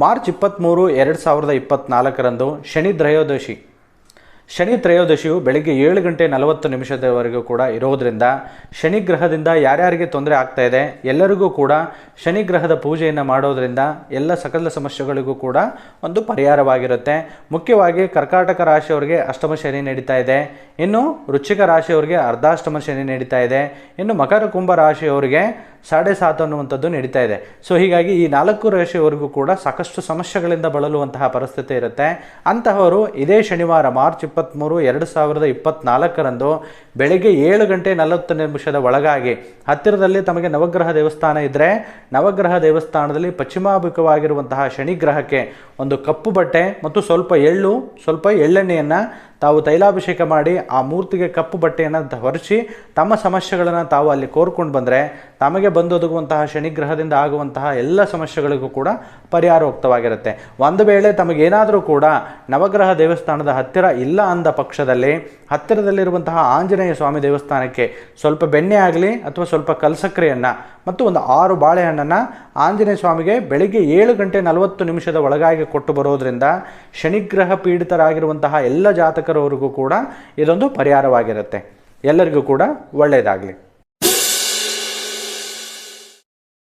March ಇಪ್ಪತ್ತ್ಮೂರು ಎರಡು ಸಾವಿರದ ಇಪ್ಪತ್ತ್ನಾಲ್ಕರಂದು ಶನಿ ತ್ರಯೋದಶಿ. ಶನಿ ತ್ರಯೋದಶಿಯು ಬೆಳಗ್ಗೆ ಏಳು ಗಂಟೆ ನಲವತ್ತು ನಿಮಿಷದವರೆಗೂ ಕೂಡ ಇರೋದರಿಂದ ಶನಿ ಗ್ರಹದಿಂದ ಯಾರ್ಯಾರಿಗೆ ತೊಂದರೆ ಆಗ್ತಾ ಇದೆ, ಎಲ್ಲರಿಗೂ ಕೂಡ ಶನಿ ಗ್ರಹದ ಪೂಜೆಯನ್ನು ಮಾಡೋದರಿಂದ ಎಲ್ಲ ಸಕಲ ಸಮಸ್ಯೆಗಳಿಗೂ ಕೂಡ ಒಂದು ಪರಿಹಾರವಾಗಿರುತ್ತೆ. ಮುಖ್ಯವಾಗಿ ಕರ್ಕಾಟಕ ರಾಶಿಯವರಿಗೆ ಅಷ್ಟಮ ಶನಿ ನಡೀತಾ ಇದೆ, ಇನ್ನು ವೃಶ್ಚಿಕ ರಾಶಿಯವರಿಗೆ ಅರ್ಧಾಷ್ಟಮ ಶನಿ ನಡೀತಾ ಇದೆ, ಇನ್ನು ಮಕರ ಕುಂಭ ರಾಶಿಯವರಿಗೆ ಸಾಡೆ ಸಾತ್ ಅನ್ನುವಂಥದ್ದು ನಡೀತಾ ಇದೆ. ಸೊ ಹೀಗಾಗಿ ಈ ನಾಲ್ಕು ರಾಶಿಯವರೆಗೂ ಕೂಡ ಸಾಕಷ್ಟು ಸಮಸ್ಯೆಗಳಿಂದ ಬಳಲುವಂತಹ ಪರಿಸ್ಥಿತಿ ಇರುತ್ತೆ. ಅಂತಹವರು ಇದೇ ಶನಿವಾರ ಮಾರ್ಚ್ ಇಪ್ಪತ್ತ್ಮೂರು ಎರಡು ಸಾವಿರದ ಇಪ್ಪತ್ತ್ನಾಲ್ಕರಂದು ಬೆಳಗ್ಗೆ ಏಳು ಗಂಟೆ ನಲವತ್ತು ನಿಮಿಷದ ಒಳಗಾಗಿ ಹತ್ತಿರದಲ್ಲಿ ತಮಗೆ ನವಗ್ರಹ ದೇವಸ್ಥಾನ ಇದ್ದರೆ ನವಗ್ರಹ ದೇವಸ್ಥಾನದಲ್ಲಿ ಪಶ್ಚಿಮಾಭಿಮುಖವಾಗಿರುವಂತಹ ಶನಿ ಗ್ರಹಕ್ಕೆ ಒಂದು ಕಪ್ಪು ಬಟ್ಟೆ ಮತ್ತು ಸ್ವಲ್ಪ ಎಳ್ಳು, ಸ್ವಲ್ಪ ಎಳ್ಳೆಣ್ಣೆಯನ್ನು ತಾವು ತೈಲಾಭಿಷೇಕ ಮಾಡಿ ಆ ಮೂರ್ತಿಗೆ ಕಪ್ಪು ಬಟ್ಟೆಯನ್ನು ಹೊರಿಸಿ ತಮ್ಮ ಸಮಸ್ಯೆಗಳನ್ನು ತಾವು ಅಲ್ಲಿ ಕೋರ್ಕೊಂಡು ಬಂದರೆ ತಮಗೆ ಬಂದೊದಗುವಂತಹ ಶನಿಗ್ರಹದಿಂದ ಆಗುವಂತಹ ಎಲ್ಲ ಸಮಸ್ಯೆಗಳಿಗೂ ಕೂಡ ಪರಿಹಾರೋಕ್ತವಾಗಿರುತ್ತೆ. ಒಂದು ವೇಳೆ ತಮಗೇನಾದರೂ ಕೂಡ ನವಗ್ರಹ ದೇವಸ್ಥಾನದ ಹತ್ತಿರ ಇಲ್ಲ ಅಂದ ಪಕ್ಷದಲ್ಲಿ, ಹತ್ತಿರದಲ್ಲಿರುವಂತಹ ಆಂಜನೇಯ ಸ್ವಾಮಿ ದೇವಸ್ಥಾನಕ್ಕೆ ಸ್ವಲ್ಪ ಬೆಣ್ಣೆ ಆಗಲಿ ಅಥವಾ ಸ್ವಲ್ಪ ಕಲ್ಸಕ್ರೆಯನ್ನು ಮತ್ತು ಒಂದು ಆರು ಬಾಳೆಹಣ್ಣನ್ನು ಆಂಜನೇಯ ಸ್ವಾಮಿಗೆ ಬೆಳಿಗ್ಗೆ ಏಳು ಗಂಟೆ ನಲವತ್ತು ನಿಮಿಷದ ಒಳಗಾಗಿ ಕೊಟ್ಟು ಬರೋದ್ರಿಂದ ಶನಿಗ್ರಹ ಪೀಡಿತರಾಗಿರುವಂತಹ ಎಲ್ಲ ಜಾತಕರವರೆಗೂ ಕೂಡ ಇದೊಂದು ಪರಿಹಾರವಾಗಿರುತ್ತೆ. ಎಲ್ಲರಿಗೂ ಕೂಡ ಒಳ್ಳೆಯದಾಗಲಿ.